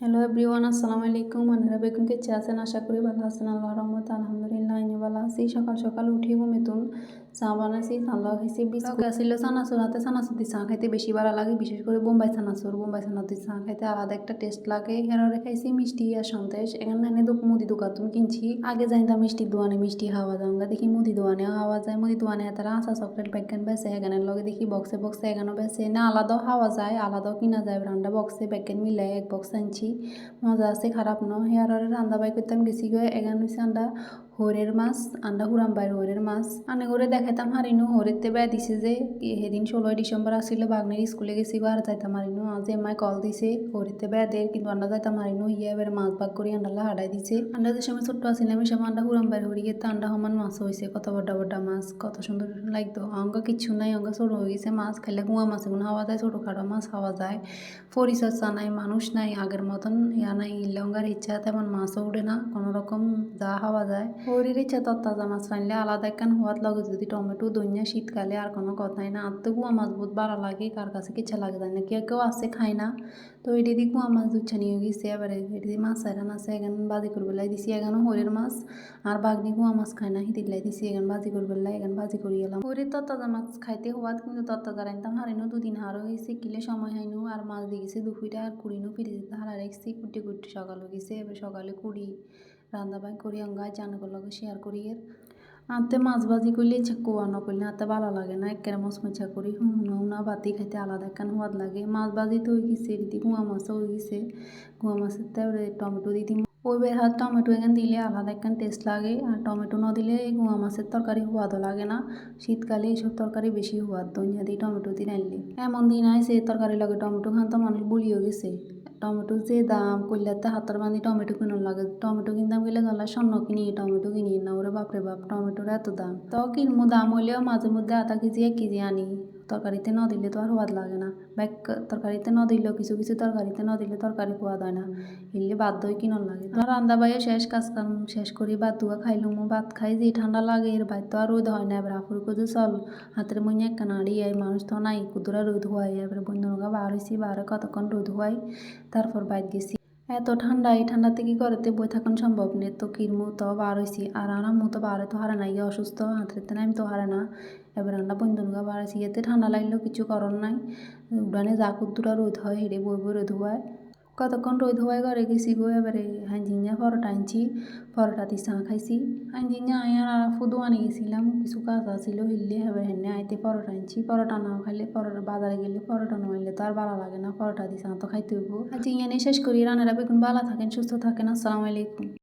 Hello everyone আসসালামু আলাইকুম আনারা বেগম কে আছেন আশা করি ভালো আছেন আল্লাহ রহমত আলহামদুলিল্লাহ আমি ভালো আছি সকাল সকাল উঠি ঘুমেতুন চা বানাইছি চান্দা খাইছি বিস্কুট আসছিল চানাচুর হাতে চানাচুর দিয়ে চা খাইতে বেশি ভালো লাগে বিশেষ করে বোম্বাই চানাচুর বোম্বাই দিয়ে চা খাইতে আলাদা একটা টেস্ট লাগে হেরারে খাইছি মিষ্টি আর সন্দেশ এখানে এনে দোক মুদি দোকান কিনছি আগে যাইতাম মিষ্টি দোয়ানে মিষ্টি হাওয়া যাওয়া দেখি মুদি দোয়ানে হাওয়া যায় মুদি দোয়ানে তারা আসা চকলেট প্যাকেট বেছে এখানে লগে দেখি বক্সে বক্সে এখানে বেছে না আলাদাও হাওয়া যায় আলাদাও কিনা যায় ব্রান্ডা বক্সে প্যাকেট মিলাই এক বক্স আনছি মজা আছে, খারাপ ন। হেয়ার রান্না বাই করতাম গেছি গিয়ে এগান হয়েছে আন্ডা হরের মাছ আন্ডা হুরাম বাইর হরের মাছ। আনে করে দেখাইতাম হারিনু হরেতে বেয়া দিছে যে সেদিন ষোলোই ডিসেম্বর আসছিল বাগনের স্কুলে গেছি আর যাইতাম হারিনু আজ এমাই কল দিছে হরেতে বেয়া দে, কিন্তু আন্ডা যাইতাম হারিনু ইয়ে এবার মাছ বাগ করি আন্ডালা হাডাই দিছে। আন্ডা যে সময় ছোট্ট আসছিলাম ওই সময় আন্ডা হুরাম বাইর হরি গেতে আন্ডা সমান মাছ হয়েছে কত বড় বড় মাছ, কত সুন্দর লাগতো অঙ্গ কিচ্ছু নাই অঙ্গ ছোট হয়ে গেছে, মাছ খাইলে কুয়া মাছ এগুলো হাওয়া যায় ছোটো খাটো মাছ হাওয়া যায়। পরিচর্যা নাই মানুষ নাই আগের মতন ইয়া নাই ইলঙ্গার ইচ্ছা তেমন মাছও উঠে না কোনো রকম যা হাওয়া যায় শরীর ইচ্ছা তত্তাজা মাছ রানলে আলাদা একখান হওয়ার লগে যদি টমেটো দইয়া শীতকালে আর কোনো কথাই না আর তো গুয়া মাছ বহুত ভালো লাগে কার কাছে কিচ্ছা লাগে যায় না কেউ কেউ আছে খায় না তো এটি দিয়ে গুয়া মাছ দুচ্ছা নিয়ে গেছে এবারে এটি দিয়ে মাছ এখান আছে এখান বাজি করবে লাই দিছি এখানে হরির মাছ আর বাগনি গুয়া মাছ খায় না হিতির লাই দিছি এখান বাজি করবে লাই এখান বাজি করি গেলাম হরির তত্তাজা মাছ খাইতে হওয়াত কিন্তু তত্তাজা রাইতাম হারিনু দুদিন হারও হয়েছে কিলে সময় হাইনু আর মাছ দিয়ে গেছে দুপুরে আর কুড়িনু ফিরে যেতে হারা রেখছি কুটি কুটি সকাল গেছে এবার সকালে কুড়ি, রান্না বাই করি অঙ্গায় জানগুলো শেয়ার করি এর। আনতে মাছ ভাজি করলে ইচ্ছা কোয়া ন করলে আনতে ভালো লাগে না, একেবারে মচমচা করি হুনা হুনা বাতি খাইতে আলাদা একখান সোয়াদ লাগে। মাছ ভাজি তো হয়ে গেছে, এদিকে গুয়া মাছও হয়ে গেছে, গুয়া মাছের তারপরে টমেটো দিয়ে দিই ওই বের হাত টমেটো এখান দিলে আলাদা একখান টেস্ট লাগে, আর টমেটো না দিলে এই গুয়া মাছের তরকারি সোয়াদও লাগে না। শীতকালে এইসব তরকারি বেশি সোয়াদ দইয়া দিয়ে টমেটো দিয়ে আনলে এমন দিন আইসে তরকারি লাগে টমেটো খান তো মানুষ বলিও গেছে। টমেটো যে দাম কইলাতে হাতের বান্ধি টমেটো কিনুন লাগে টমেটো কিনতাম গেলে গলা স্বর্ণ কিনি টমেটো কিনি না ওরে বাপরে বাপ টমেটোর এত দাম তো কিনবো দাম হইলেও মাঝে মধ্যে আধা কেজি এক কেজি আনি তরকারিতে না দিলে তো আর সোয়াদ লাগে না ব্যাগ তরকারিতে ন দিলেও কিছু কিছু তরকারিতে না দিলে তরকারি সোয়াদ হয় না এলে বাধ্য হয়ে কিনন লাগে তো রান্দা বাইয়ে শেষ কাজ কাম শেষ করি ভাত দুয়া খাইলুম ভাত খাই যে ঠান্ডা লাগে এর বাইর তো আর রোদ হয় না এবার আফুর কুদু চল হাতের মধ্যে একটা নাড়ি মানুষ তো নাই কুদুরা রোদ হওয়াই এবার বন্ধুরা বার হয়েছি বারে কতক্ষণ রোদ হওয়াই তারপর বাইর গেছি। এত ঠান্ডা, এই ঠান্ডাতে কি করতে বই থাকুন সম্ভব? নেই তো কির মতো বার হয়েছি আর আরামও তো বারে তো হারে নাই। অসুস্থ হাতের আমি তো হারে না। এবার আমরা বন্ধুনগা বার হয়েছি এতে ঠান্ডা লাগলেও কিছু করার নাই। উড়ানে যা কুদ্দুরা রোদ হয়, হেঁটে বই বই রোদ হয় কতক্ষণ রোদ হওয়ায় ঘরে গেছি গো এবারে হাঁজিঞ্জা পরোটা আনছি পরোটা চা খাইছি হাঁজিঞ্জা আয়ার আর ফুদু আনে গেছিলাম কিছু কাজ ছিল হিললে এবার হেনে আইতে পরোটা আনছি পরোটা না খাইলে পরোটা বাজারে গেলে পরোটা না নাইলে তো আর ভালো লাগে না পরোটা চা তো খাইতে হইব হাঁজিঞ্জা নিয়ে শেষ করি রানেরা বেগুন বালা থাকেন সুস্থ থাকেন আসসালামু আলাইকুম